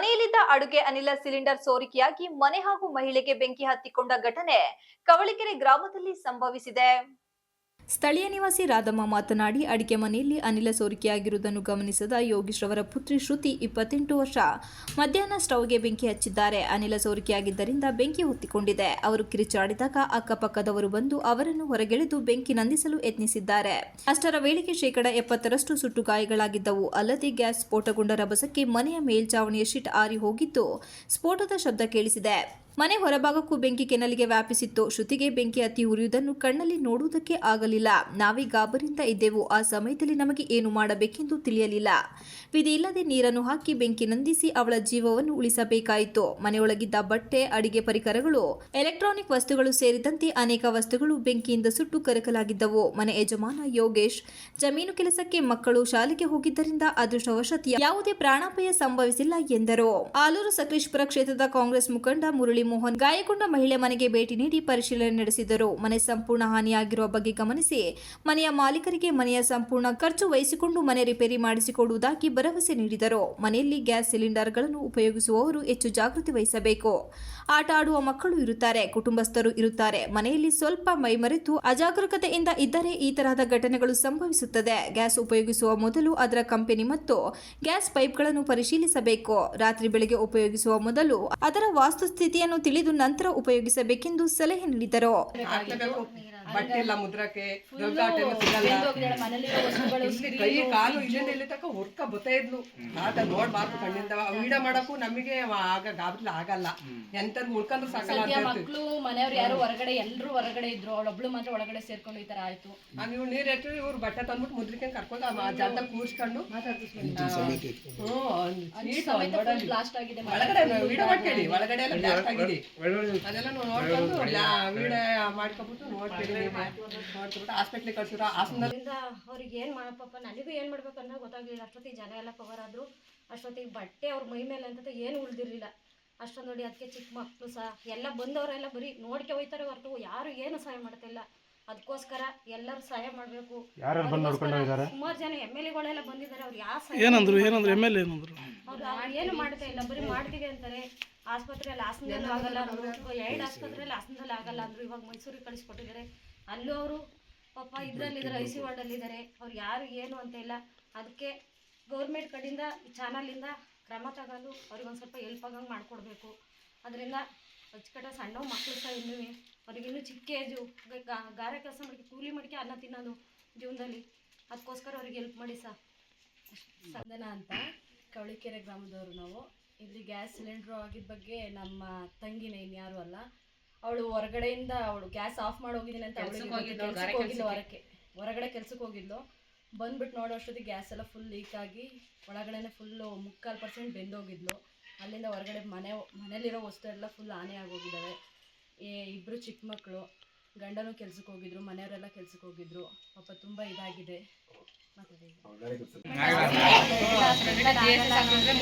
ಮನೆಯಲ್ಲಿದ್ದ ಅಡುಗೆ ಅನಿಲ ಸಿಲಿಂಡರ್ ಸೋರಿಕೆಯಾಗಿ ಮನೆ ಹಾಗೂ ಮಹಿಳೆಗೆ ಬೆಂಕಿ ಹತ್ತಿಕೊಂಡ ಘಟನೆ ಕವಳಿಕೆರೆ ಗ್ರಾಮದಲ್ಲಿ ಸಂಭವಿಸಿದೆ. ಸ್ಥಳೀಯ ನಿವಾಸಿ ರಾಧಮ್ಮ ಮಾತನಾಡಿ, ಅಡಿಕೆ ಮನೆಯಲ್ಲಿ ಅನಿಲ ಸೋರಿಕೆಯಾಗಿರುವುದನ್ನು ಗಮನಿಸಿದ ಯೋಗೀಶ್ ಅವರ ಪುತ್ರಿ ಶ್ರುತಿ ಇಪ್ಪತ್ತೆಂಟು ವರ್ಷ. ಮಧ್ಯಾಹ್ನ ಸ್ಟವ್ಗೆ ಬೆಂಕಿ ಹಚ್ಚಿದ್ದಾರೆ. ಅನಿಲ ಸೋರಿಕೆಯಾಗಿದ್ದರಿಂದ ಬೆಂಕಿ ಹೊತ್ತಿಕೊಂಡಿದೆ. ಅವರು ಕಿರಿಚಾಡಿದಾಗ ಅಕ್ಕಪಕ್ಕದವರು ಬಂದು ಅವರನ್ನು ಹೊರಗೆಳೆದು ಬೆಂಕಿ ನಂದಿಸಲು ಯತ್ನಿಸಿದ್ದಾರೆ. ಅಷ್ಟರ ವೇಳೆಗೆ ಶೇಕಡ ಎಪ್ಪತ್ತರಷ್ಟು ಸುಟ್ಟು ಗಾಯಗಳಾಗಿದ್ದವು. ಅಲ್ಲದೆ ಗ್ಯಾಸ್ ಸ್ಫೋಟಗೊಂಡ ರಭಸಕ್ಕೆ ಮನೆಯ ಮೇಲ್ಚಾವಣಿಯ ಶೀಟ್ ಆರಿ ಹೋಗಿದ್ದು ಸ್ಫೋಟದ ಶಬ್ದ ಕೇಳಿಸಿದೆ. ಮನೆ ಹೊರಭಾಗಕ್ಕೂ ಬೆಂಕಿ ಕೆನಲಿಗೆ ವ್ಯಾಪಿಸಿತ್ತು. ಶ್ರುತಿಗೆ ಬೆಂಕಿ ಹತ್ತಿ ಉರಿಯುವುದನ್ನು ಕಣ್ಣಲ್ಲಿ ನೋಡುವುದಕ್ಕೆ ಆಗಲಿಲ್ಲ. ನಾವೇ ಗಾಬರಿಂದ ಇದ್ದೆವು. ಆ ಸಮಯದಲ್ಲಿ ನಮಗೆ ಏನು ಮಾಡಬೇಕೆಂದು ತಿಳಿಯಲಿಲ್ಲ. ವಿಧಿಯಿಲ್ಲದೆ ನೀರನ್ನು ಹಾಕಿ ಬೆಂಕಿ ನಂದಿಸಿ ಅವಳ ಜೀವವನ್ನು ಉಳಿಸಬೇಕಾಯಿತು. ಮನೆಯೊಳಗಿದ್ದ ಬಟ್ಟೆ, ಅಡಿಗೆ ಪರಿಕರಗಳು, ಎಲೆಕ್ಟ್ರಾನಿಕ್ ವಸ್ತುಗಳು ಸೇರಿದಂತೆ ಅನೇಕ ವಸ್ತುಗಳು ಬೆಂಕಿಯಿಂದ ಸುಟ್ಟು ಕರಕಲಾಗಿದ್ದವು. ಮನೆ ಯಜಮಾನ ಯೋಗೇಶ್, ಜಮೀನು ಕೆಲಸಕ್ಕೆ ಮಕ್ಕಳು ಶಾಲೆಗೆ ಹೋಗಿದ್ದರಿಂದ ಅದೃಷ್ಟವಶತ್ ಯಾವುದೇ ಪ್ರಾಣಾಪಾಯ ಸಂಭವಿಸಿಲ್ಲ ಎಂದರು. ಆಲೂರು ಸಕಲೇಶ್ಪುರ ಕ್ಷೇತ್ರದ ಕಾಂಗ್ರೆಸ್ ಮುಖಂಡ ಮುರಳಿ ಮೋಹನ್ ಗಾಯಗೊಂಡ ಮಹಿಳೆ ಮನೆಗೆ ಭೇಟಿ ನೀಡಿ ಪರಿಶೀಲನೆ ನಡೆಸಿದರು. ಮನೆ ಸಂಪೂರ್ಣ ಹಾನಿಯಾಗಿರುವ ಬಗ್ಗೆ ಗಮನಿಸಿ, ಮನೆಯ ಮಾಲೀಕರಿಗೆ ಮನೆಯ ಸಂಪೂರ್ಣ ಖರ್ಚು ವಹಿಸಿಕೊಂಡು ಮನೆ ರಿಪೇರಿ ಮಾಡಿಸಿಕೊಡುವುದಾಗಿ ಭರವಸೆ ನೀಡಿದರು. ಮನೆಯಲ್ಲಿ ಗ್ಯಾಸ್ ಸಿಲಿಂಡರ್ಗಳನ್ನು ಉಪಯೋಗಿಸುವವರು ಹೆಚ್ಚು ಜಾಗೃತಿ ವಹಿಸಬೇಕು. ಆಟ ಆಡುವ ಮಕ್ಕಳು ಇರುತ್ತಾರೆ, ಕುಟುಂಬಸ್ಥರು ಇರುತ್ತಾರೆ. ಮನೆಯಲ್ಲಿ ಸ್ವಲ್ಪ ಮೈಮರೆತು ಅಜಾಗರೂಕತೆಯಿಂದ ಇದ್ದರೆ ಈ ತರಹದ ಘಟನೆಗಳು ಸಂಭವಿಸುತ್ತದೆ. ಗ್ಯಾಸ್ ಉಪಯೋಗಿಸುವ ಮೊದಲು ಅದರ ಕಂಪನಿ ಮತ್ತು ಗ್ಯಾಸ್ ಪೈಪ್ಗಳನ್ನು ಪರಿಶೀಲಿಸಬೇಕು. ರಾತ್ರಿ ಬೆಳಗ್ಗೆ ಉಪಯೋಗಿಸುವ ಮೊದಲು ಅದರ ವಾಸ್ತುಸ್ಥಿತಿಯನ್ನು ತಿಳಿದು ನಂತರ ಉಪಯೋಗಿಸಬೇಕೆಂದು ಸಲಹೆ ನೀಡಿದರು. ಬಟ್ಟೆ ಇಲ್ಲ ಮುದ್ರಕ್ಕೆ ಸಿಗಲ್ಲ. ಕೈ ಕಾಲು ಇಲ್ಲಿಂದ ಇಲ್ಲಿ ತನಕ ಹುರ್ಕ ಬತ್ತಾ ಇದ್ಲು. ಆತ ನೋಡ್ಬಾರ್ದು ಕಣ್ಣಿಂದ. ವೀಡ ಮಾಡಕ್ಕೂ ನಮಗೆ ಆಗ ಗಾಬ್ಲ ಆಗಲ್ಲ. ಎಂತದ್ ಮುಳ್ಕಂದ್ರು ಸಾಕಲ್ಲ ಅಂತ ಹೇಳ್ತೀವಿ. ಮಕ್ಕಳು ಮನೆಯವ್ರು ಯಾರು ಹೊರಗಡೆ ಎಲ್ಲರೂ ಹೊರಗಡೆ ಇದ್ರು. ಅವಳೊಬ್ಳು ಮಾತ್ರ ಒಳಗಡೆ ಸೇರ್ಕೊಂಡು ಈ ತರ ಆಯ್ತು. ಆ, ನೀವು ನೀರ್ ಇಟ್ಟು ಇವ್ರು ಬಟ್ಟೆ ತಂದ್ಬಿಟ್ಟು ಮುದ್ರಿಕೆ ಕರ್ಕೊಂಡು ಆ ಜಾತ ಕೂರ್ಸ್ಕೊಂಡು. ಬ್ಲಾಸ್ಟ್ ಆಗಿದೆ ಒಳಗಡೆ ವಿಡಿಯೋ ಮಾಡ್ಕೊಳ್ಳಿ ಒಳಗಡೆ ಎಲ್ಲ ಬ್ಲಾಸ್ಟ್ ಆಗಿದೆ. ಅದೆಲ್ಲ ನೋಡ್ಕೊಂಡು ವಿಡಿಯೋ ಮಾಡ್ಕೊಬಿಟ್ಟು ನೋಡ್ತೀವಿ. ಹಾಸ್ಪಿಟ್ಲಿಗೆ ಕಳ್ಸಿರೋ ಹಾಸ್ಪಿಟಲ್ ಅವ್ರಿಗೆ ಏನು ಮಾಡಪ್ಪ ನನಗೂ ಏನು ಮಾಡ್ಬೇಕು ಅನ್ನೋ ಗೊತ್ತಾಗಲಿಲ್ಲ. ಅಷ್ಟೊತ್ತಿಗೆ ಜನ ಎಲ್ಲ ಕವರ್ ಆದ್ರು. ಅಷ್ಟೊತ್ತಿಗೆ ಬಟ್ಟೆ ಅವ್ರ ಮೈ ಮೇಲೆ ಅಂತ ಏನು ಉಳಿದಿರಲಿಲ್ಲ. ಅಷ್ಟೊಂದು ನೋಡಿ ಅದಕ್ಕೆ ಚಿಕ್ಕ ಮಕ್ಕಳು ಸಹ ಎಲ್ಲ ಬಂದವರೆಲ್ಲ ಬರೀ ನೋಡ್ಕೆ ಹೋಯ್ತಾರೆ ಹೊರತು ಯಾರು ಏನು ಸಹಾಯ ಮಾಡ್ತಿಲ್ಲ. ಅದಕ್ಕೋಸ್ಕರ ಎಲ್ಲರೂ ಸಹಾಯ ಮಾಡಬೇಕು. ಸುಮಾರು ಜನ ಎಂ ಎಲ್ ಎಗಳೆಲ್ಲ ಬಂದಿದ್ದಾರೆ ಅವ್ರು ಯಾವ ಸಹಾಯ ಏನಂದ್ರು ಏನಂದ್ರು ಎಂ ಎಲ್ ಏನಂದ್ರು? ಅವ್ರು ಏನು ಮಾಡ್ತಾ ಇಲ್ಲ ಬರೀ ಮಾಡ್ತೀವಿ ಅಂತಾರೆ. ಆಸ್ಪತ್ರೆಯಲ್ಲಿ ಹಾಸನದಲ್ಲಿ ಆಗಲ್ಲ ಎರಡು ಆಸ್ಪತ್ರೆಯಲ್ಲಿ ಹಾಸನದಲ್ಲಿ ಆಗಲ್ಲ ಅಂದ್ರು ಇವಾಗ ಮೈಸೂರಿಗೆ ಕಳಿಸ್ಕೊಟ್ಟಿದ್ದಾರೆ ಅಲ್ಲೂ ಅವರು ಪಾಪ ಇದರಲ್ಲಿದ್ದಾರೆ ಐ ಸಿ ವಾರ್ಡಲ್ಲಿದ್ದಾರೆ ಅವ್ರು ಯಾರು ಏನು ಅಂತ ಇಲ್ಲ. ಅದಕ್ಕೆ ಗೌರ್ಮೆಂಟ್ ಕಡೆಯಿಂದ ಚಾನಲಿಂದ ಕ್ರಮ ತಗೊಂಡು ಅವ್ರಿಗೆ ಒಂದು ಸ್ವಲ್ಪ ಹೆಲ್ಪ್ ಆಗಂಗೆ ಮಾಡಿಕೊಡ್ಬೇಕು. ಅದರಿಂದ ಅಚ್ಚುಕಟ್ಟ ಸಣ್ಣ ಮಕ್ಕಳು ಸಹ ಇನ್ನೂ ಅವ್ರಿಗಿನ್ನೂ ಚಿಕ್ಕ ಏಜು ಗಾರೆ ಕೆಲಸ ಮಾಡಿ ಕೂಲಿ ಮಡಿಕೆ ಅನ್ನ ತಿನ್ನೋದು ಜೀವನದಲ್ಲಿ. ಅದಕ್ಕೋಸ್ಕರ ಅವ್ರಿಗೆ ಹೆಲ್ಪ್ ಮಾಡಿ ಸರ್ ಸಂದನ ಅಂತ ಕವಳಿಕೆರೆ ಗ್ರಾಮದವರು ನಾವು. ಇಲ್ಲಿ ಗ್ಯಾಸ್ ಸಿಲಿಂಡ್ರು ಆಗಿದ್ದ ಬಗ್ಗೆ ನಮ್ಮ ತಂಗಿನೇ ಇನ್ಯಾರು ಅಲ್ಲ. ಅವಳು ಹೊರಗಡೆಯಿಂದ ಅವಳು ಗ್ಯಾಸ್ ಆಫ್ ಮಾಡಿ ಹೋಗಿದ್ದೀನಿ ಅಂತ ಕೆಲ್ಸಕ್ಕೆ ಹೋಗಿದ್ಲು ಹೊರಕ್ಕೆ. ಹೊರಗಡೆ ಕೆಲ್ಸಕ್ಕೆ ಹೋಗಿದ್ಲು. ಬಂದ್ಬಿಟ್ಟು ನೋಡೋ ಅಷ್ಟೊತ್ತಿಗೆ ಗ್ಯಾಸ್ ಎಲ್ಲ ಫುಲ್ ಲೀಕ್ ಆಗಿ ಒಳಗಡೆನೆ ಫುಲ್ಲು ಮುಕ್ಕಾಲು ಪರ್ಸೆಂಟ್ ಬೆಂದೋಗಿದ್ಲು ಅಲ್ಲಿಂದ ಹೊರಗಡೆ ಮನೆ ಮನೇಲಿರೋ ವಸ್ತು ಎಲ್ಲ ಫುಲ್ ಹಾನಿ ಆಗೋಗಿದ್ದಾವೆ ಇಬ್ಬರು ಚಿಕ್ಕ ಮಕ್ಕಳು ಗಂಡನೂ ಕೆಲ್ಸಕ್ಕೆ ಹೋಗಿದ್ರು ಮನೆಯವರೆಲ್ಲ ಕೆಲ್ಸಕ್ಕೆ ಹೋಗಿದ್ರು. ಪಾಪ ತುಂಬ ಇದಾಗಿದೆ. ಮಾತಾಡಿ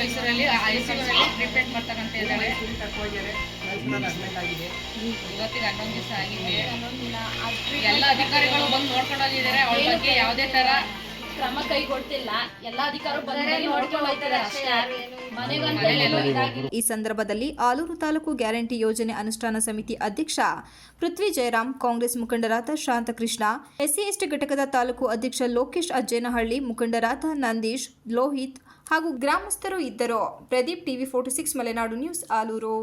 ಮೈಸೂರಲ್ಲಿ ಟ್ರೀಟ್ಮೆಂಟ್ ಮಾಡ್ತಾರಂತ ಇದ್ದಾಳೆ. ಮೈಸೂರಲ್ಲಿ ಅಡ್ಮಿಟ್ ಆಗಿದೆ ಇವತ್ತಿಗೆ ಹನ್ನೊಂದು ದಿವಸ ಆಗಿದೆ. ಎಲ್ಲ ಅಧಿಕಾರಿಗಳು ಬಂದು ನೋಡ್ಕೊಂಡು ಹೋಗಿದ್ದಾರೆ. ಅವಳ ಬಗ್ಗೆ ಯಾವುದೇ ತರ ಕ್ರಮ ಕೈಗೊಳ್ತಿಲ್ಲ. ಎಲ್ಲ ಅಧಿಕಾರಿಗಳು ಬಂದ್ರೆ ನೋಡ್ಕೊಂಡು ಹೋಗ್ತಾರೆ ಅಷ್ಟೇ. ಮನೆಗಂತ ಏನೋ ಈ ಸಂದರ್ಭದಲ್ಲಿ ಆಲೂರು ತಾಲೂಕು ಗ್ಯಾರಂಟಿ ಯೋಜನೆ ಅನುಷ್ಠಾನ ಸಮಿತಿ ಅಧ್ಯಕ್ಷ ಪೃಥ್ವಿ ಜಯರಾಮ್ ಕಾಂಗ್ರೆಸ್ ಮುಖಂಡರಾದ ಶಾಂತಕೃಷ್ಣ ಎಸ್ಸಿ ಎಸ್ಟಿ ಘಟಕದ ತಾಲೂಕು ಅಧ್ಯಕ್ಷ ಲೋಕೇಶ್ ಅಜ್ಜೇನಹಳ್ಳಿ ಮುಖಂಡರಾದ ನಂದೀಶ್ ಲೋಹಿತ್ ಹಾಗೂ ಗ್ರಾಮಸ್ಥರು ಇದ್ದರು. Pradeep TV forty six Malenadu news Alur.